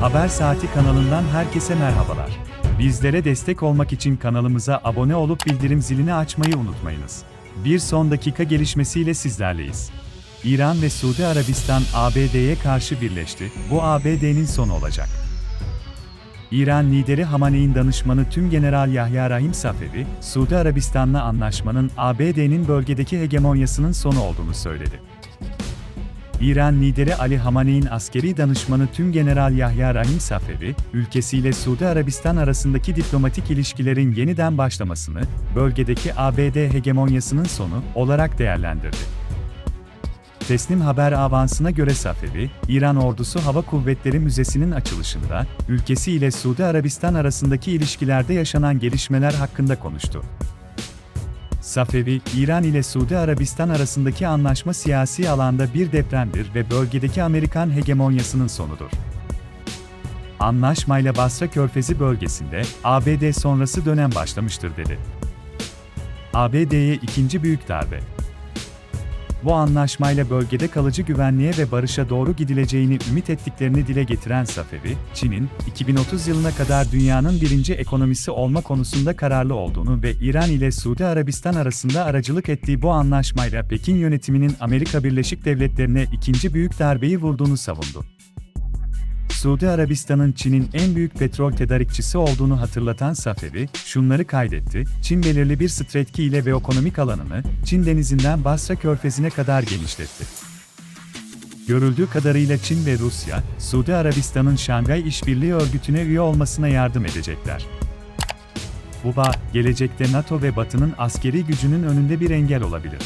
Haber Saati kanalından herkese merhabalar. Bizlere destek olmak için kanalımıza abone olup bildirim zilini açmayı unutmayınız. Bir son dakika gelişmesiyle sizlerleyiz. İran ve Suudi Arabistan ABD'ye karşı birleşti. Bu ABD'nin sonu olacak. İran lideri Hamaney'in danışmanı Tüm General Yahya Rahim Safevi, Suudi Arabistan'la anlaşmanın ABD'nin bölgedeki hegemonyasının sonu olduğunu söyledi. İran lideri Ali Hamaney'in askeri danışmanı Tüm General Yahya Rahim Safevi, ülkesiyle Suudi Arabistan arasındaki diplomatik ilişkilerin yeniden başlamasını, bölgedeki ABD hegemonyasının sonu olarak değerlendirdi. Teslim haber avansına göre Safevi, İran Ordusu Hava Kuvvetleri Müzesi'nin açılışında, ülkesi ile Suudi Arabistan arasındaki ilişkilerde yaşanan gelişmeler hakkında konuştu. Safevi, İran ile Suudi Arabistan arasındaki anlaşma siyasi alanda bir depremdir ve bölgedeki Amerikan hegemonyasının sonudur. Anlaşmayla Basra Körfezi bölgesinde ABD sonrası dönem başlamıştır dedi. ABD'ye ikinci büyük darbe. Bu anlaşmayla bölgede kalıcı güvenliğe ve barışa doğru gidileceğini ümit ettiklerini dile getiren Safevi, Çin'in 2030 yılına kadar dünyanın birinci ekonomisi olma konusunda kararlı olduğunu ve İran ile Suudi Arabistan arasında aracılık ettiği bu anlaşmayla Pekin yönetiminin Amerika Birleşik Devletleri'ne ikinci büyük darbeyi vurduğunu savundu. Suudi Arabistan'ın Çin'in en büyük petrol tedarikçisi olduğunu hatırlatan Safevi, şunları kaydetti, Çin belirli bir strategi ile ve ekonomik alanını, Çin denizinden Basra körfezine kadar genişletti. Görüldüğü kadarıyla Çin ve Rusya, Suudi Arabistan'ın Şangay İşbirliği Örgütü'ne üye olmasına yardım edecekler. Bu bağ, gelecekte NATO ve Batı'nın askeri gücünün önünde bir engel olabilir.